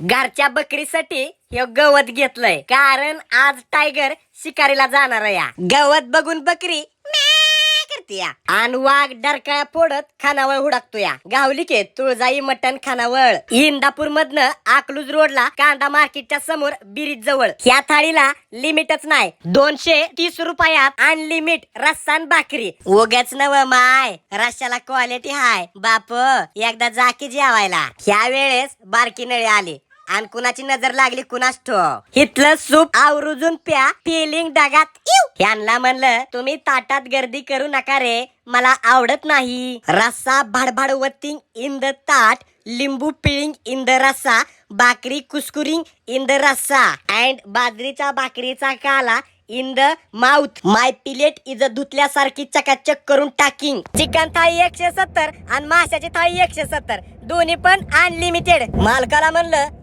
घरच्या बकरीसाठी हे गवत घेतलंय. कारण आज टायगर शिकारीला जाणार आहे या. गवत बघून बकरी म्या करते या. आणि वाघ डरकाळ्या फोडत खानावळ हुडकतो या. गावली के तुळजाई मटण खानावळ. इंदापूर मधनं आकलूज रोडला कांदा मार्केटच्या समोर बिरीज जवळ. या थाळीला लिमिटच नाही. दोनशे तीस रुपयात अनलिमिट रस्सान भाकरी. उगाच नव माय रश्याला क्वालिटी हाय. बाप एकदा जाकी जेवायला. ह्या वेळेस बारकी नळी आली. आणि कुणाची नजर लागली कुणास ठो इथलं सूप आवरुजून प्या फिलिंग डागात यांना म्हणलं तुम्ही ताटात गर्दी करू नका रे मला आवडत नाही. रस्सा भाडभाड वतिंग इन द ताट लिंबू पिळिंग इन द रस्सा भाकरी कुस्कुरिंग इन द रस्सा. अँड बाजरीचा भाकरीचा काला in the mouth my plate is धुतल्यासारखी चकाचक करून टाकिंग चिकन थाळी एकशे सत्तर आणि माशाची थाळी एकशे सत्तर. दोन्ही पण अनलिमिटेड मालकाला म्हणलं